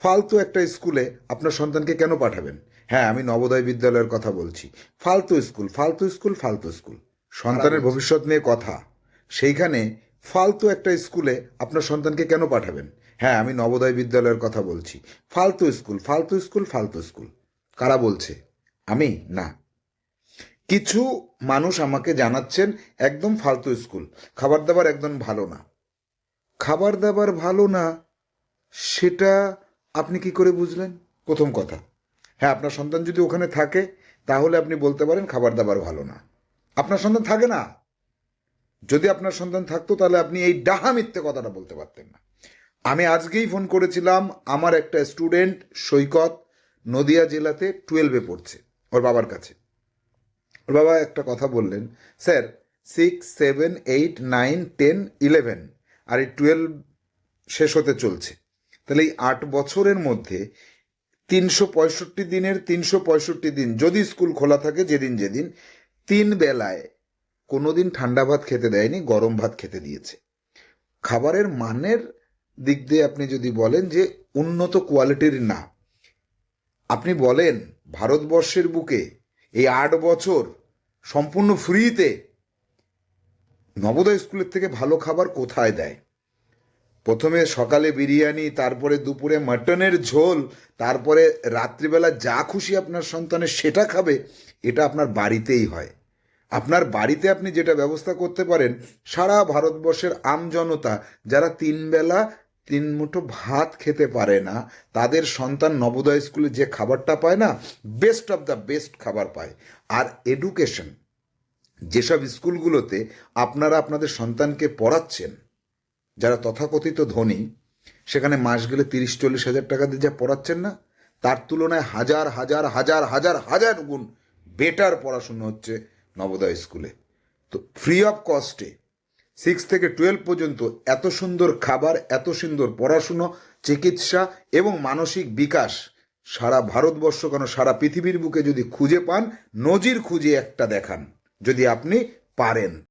ফালতু একটা স্কুলে আপনার সন্তানকে কেন পাঠাবেন? হ্যাঁ আমি নবোদয় বিদ্যালয়ের কথা বলছি। ফালতু স্কুল ফালতু স্কুল ফালতু স্কুল। সন্তানের ভবিষ্যৎ নিয়ে কথা। সেইখানে ফালতু একটা স্কুলে আপনার সন্তানকে কেন পাঠাবেন? হ্যাঁ আমি নবোদয় বিদ্যালয়ের কথা বলছি। ফালতু স্কুল ফালতু স্কুল ফালতু স্কুল। কারা বলছে? আমি? না। কিছু মানুষ আমাকে জানাচ্ছেন একদম ফালতু স্কুল। খাবার দাবার একদম ভালো না। খাবার দাবার ভালো না সেটা আপনি কি করে বুঝলেন? প্রথম কথা। হ্যাঁ আপনার সন্তান যদি ওখানে থাকে, তাহলে আপনি বলতে পারেন খাবার দাবার ভালো না। আপনার সন্তান থাকে না? যদি আপনার সন্তান থাকতো, তাহলে আপনি এই ডাহা মিথ্যে কথাটা বলতে পারতেন না। আমি আজকেই ফোন করেছিলাম, আমার একটা স্টুডেন্ট সৈকত নদিয়া জেলাতে টুয়েলভে পড়ছে, ওর বাবার কাছে। ওর বাবা একটা কথা বললেন, sir six seven eight nine ten eleven আর এই টুয়েলভ শেষ হতে চলছে। তাহলে এই আট বছরের মধ্যে তিনশো পঁয়ষট্টি দিনের তিনশো পঁয়ষট্টি দিন যদি স্কুল খোলা থাকে যেদিন যেদিন, তিন বেলায় কোনোদিন ঠান্ডা ভাত খেতে দেয়নি, গরম ভাত খেতে দিয়েছে। খাবারের মানের দিক দিয়ে আপনি যদি বলেন যে উন্নত কোয়ালিটির না, আপনি বলেন ভারতবর্ষের বুকে এই আট বছর সম্পূর্ণ ফ্রিতে নবোদয় স্কুলের থেকে ভালো খাবার কোথায় দেয়? প্রথমে সকালে বিরিয়ানি, তারপরে দুপুরে মাটনের ঝোল, তারপরে রাত্রিবেলা যা খুশি আপনার সন্তানের সেটা খাবে, এটা আপনার বাড়িতেই হয়। আপনার বাড়িতে আপনি যেটা ব্যবস্থা করতে পারেন, সারা ভারতবর্ষের আমজনতা যারা তিন বেলা তিন মুঠো ভাত খেতে পারে না, তাদের সন্তান নবোদয় স্কুলে যে খাবারটা পায় না বেস্ট অফ দ্য বেস্ট খাবার পায়। আর এডুকেশন যেসব স্কুলগুলোতে আপনারা আপনাদের সন্তানকে পড়াচ্ছেন যারা তথাকথিত ধনী, সেখানে মাস গেলে তিরিশ, চল্লিশ হাজার টাকা দিয়ে যা পড়াচ্ছেন না, তার তুলনায় হাজার হাজার হাজার হাজার হাজার গুণ বেটার পড়াশুনো হচ্ছে নবোদয় স্কুলে। তো ফ্রি অফ কস্টে সিক্স থেকে টুয়েলভ পর্যন্ত এত সুন্দর খাবার, এত সুন্দর পড়াশুনো, চিকিৎসা এবং মানসিক বিকাশ সারা ভারতবর্ষ কেন সারা পৃথিবীর বুকে যদি খুঁজে পান, নজির খুঁজে একটা দেখান, যদি আপনি পারেন।